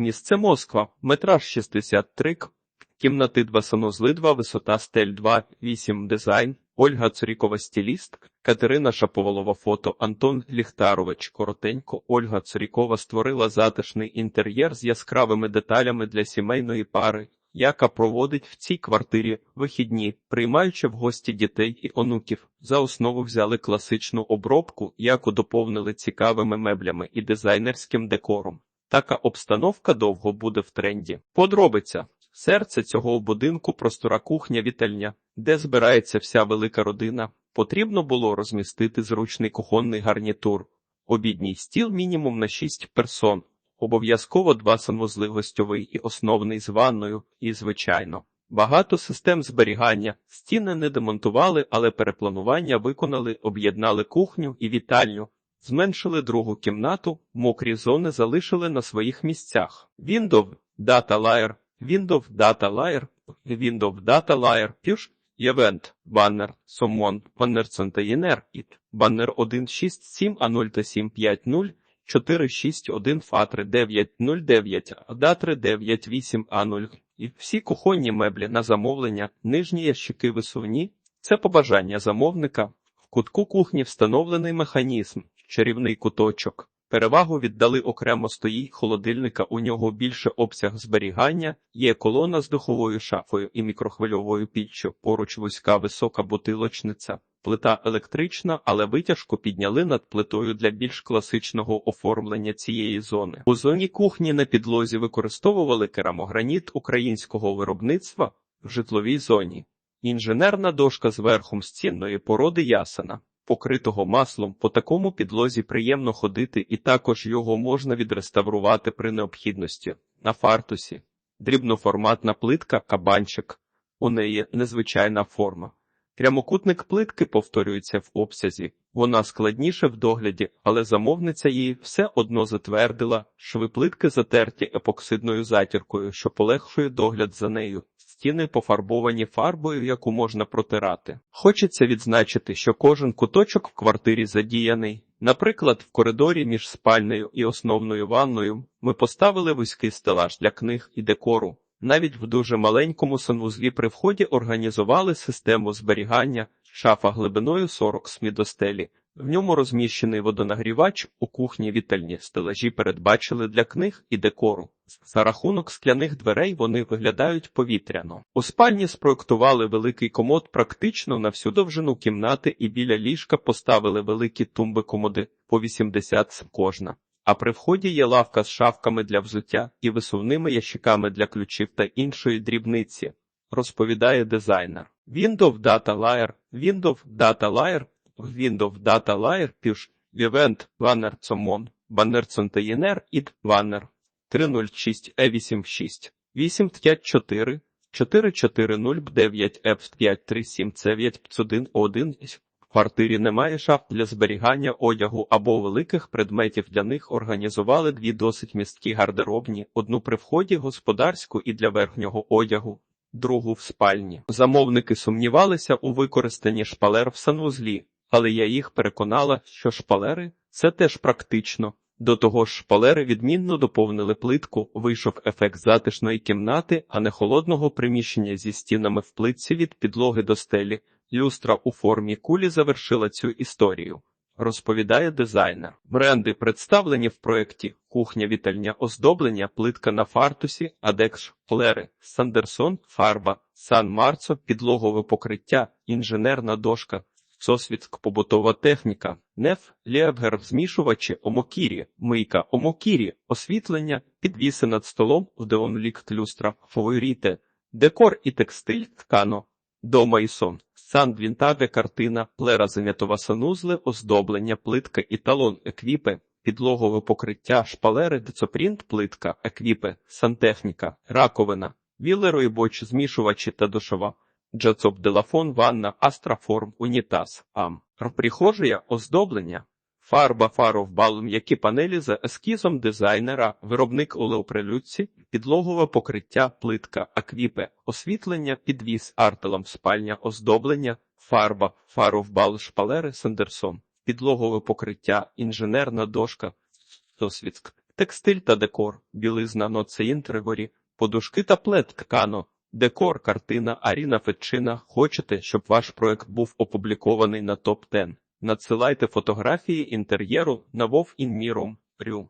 Місце Москва, метраж 63 к. Кімнати 2 санузли 2, висота стель 2, 8 дизайн, Ольга Цурікова стиліст, Катерина Шаповалова фото, Антон Ліхтарович коротенько, Ольга Цурікова створила затишний інтер'єр з яскравими деталями для сімейної пари, яка проводить в цій квартирі вихідні, приймаючи в гості дітей і онуків. За основу взяли класичну обробку, яку доповнили цікавими меблями і дизайнерським декором. Така обстановка довго буде в тренді. Подробиця. Серце цього будинку простора кухня-вітальня, де збирається вся велика родина. Потрібно було розмістити зручний кухонний гарнітур. Обідній стіл мінімум на 6 персон. Обов'язково два санвузли гостьовий і основний з ванною, і, звичайно. Багато систем зберігання. Стіни не демонтували, але перепланування виконали, об'єднали кухню і вітальню. Зменшили другу кімнату, мокрі зони залишили на своїх місцях. Windows, Data Layer, Windows Data Layer, Windows Data Layer, Push, Event, Banner, Summon, Banner Container, It, Banner 167 A0 та 750, 461 FA3 909, ADA3 98 A0. І всі кухонні меблі на замовлення, нижні ящики висувні – це побажання замовника. В кутку кухні встановлений механізм, чарівний куточок. Перевагу віддали окремо стоїть холодильника, у нього більше обсяг зберігання, є колона з духовою шафою і мікрохвильовою піччю, поруч вузька висока бутилочниця, плита електрична, але витяжку підняли над плитою для більш класичного оформлення цієї зони. У зоні кухні на підлозі використовували керамограніт українського виробництва в житловій зоні. Інженерна дошка з верхом з породи ясена покритого маслом, по такому підлозі приємно ходити, і також його можна відреставрувати при необхідності. На фартусі дрібноформатна плитка, кабанчик. У неї незвичайна форма. Прямокутник плитки повторюється в обсязі. Вона складніше в догляді, але замовниця її все одно затвердила, шви плитки затерті епоксидною затіркою, що полегшує догляд за нею. Стіни пофарбовані фарбою, яку можна протирати. Хочеться відзначити, що кожен куточок в квартирі задіяний. Наприклад, в коридорі між спальнею і основною ванною ми поставили вузький стелаж для книг і декору. Навіть в дуже маленькому санвузлі при вході організували систему зберігання, шафа глибиною 40 см до. В ньому розміщений водонагрівач у кухні вітальні стелажі передбачили для книг і декору. За рахунок скляних дверей вони виглядають повітряно. У спальні спроектували великий комод практично на всю довжину кімнати і біля ліжка поставили великі тумби комоди по 80 см кожна. А при вході є лавка з шафками для взуття і висувними ящиками для ключів та іншої дрібниці, розповідає дизайнер. Windows Data Layer, Windows Data Layer, Windows Data Layer, Push, Event, Banner Common, Banner Container, It, Banner. 306 E86, 854, 440 9 F537 C5 в квартирі немає шаф для зберігання одягу або великих предметів. Для них організували дві досить місткі гардеробні: одну при вході господарську і для верхнього одягу, другу в спальні. Замовники сумнівалися у використанні шпалер в санвузлі, але я їх переконала, що шпалери це теж практично. До того ж, шпалери відмінно доповнили плитку, вийшов ефект затишної кімнати, а не холодного приміщення зі стінами в плитці від підлоги до стелі. Люстра у формі кулі завершила цю історію, розповідає дизайнер. Бренди представлені в проєкті кухня вітальня оздоблення, плитка на фартусі, Адекс, Флери, Сандерсон, фарба, Сан Марцо, підлогове покриття, інженерна дошка, Сосвіцк, побутова техніка, неф, лєвгер, змішувачі, омокірі, мийка, омокірі, освітлення, підвіси над столом, вдеонлікт люстра, фаворіте, декор і текстиль, ткано, дома і сон. Сан вінтажа картина, плера зам'ятова санузли, оздоблення, плитка і талон, еквіпи, підлогове покриття, шпалери, децопрінт, плитка, еквіпи, сантехніка, раковина, вілерої боч, змішувачі та душова, джацоп делафон, ванна, астраформ, унітаз, ам, прихожія, оздоблення, фарба, фаров, бал, м'які панелі за ескізом дизайнера, виробник олеоприлюдці, підлогове покриття, плитка, аквіпе, освітлення, підвіз, артелом, спальня, оздоблення, фарба, фаровбал, шпалери, сендерсон, підлогове покриття, інженерна дошка, Сосвіцк, Текстиль та декор, білизна Ноцеїн Тригорі, подушки та плед ткано. Декор, картина Аріна Фетчина. Хочете, щоб ваш проект був опублікований на топ 10 Надсилайте фотографії інтер'єру на. Рю.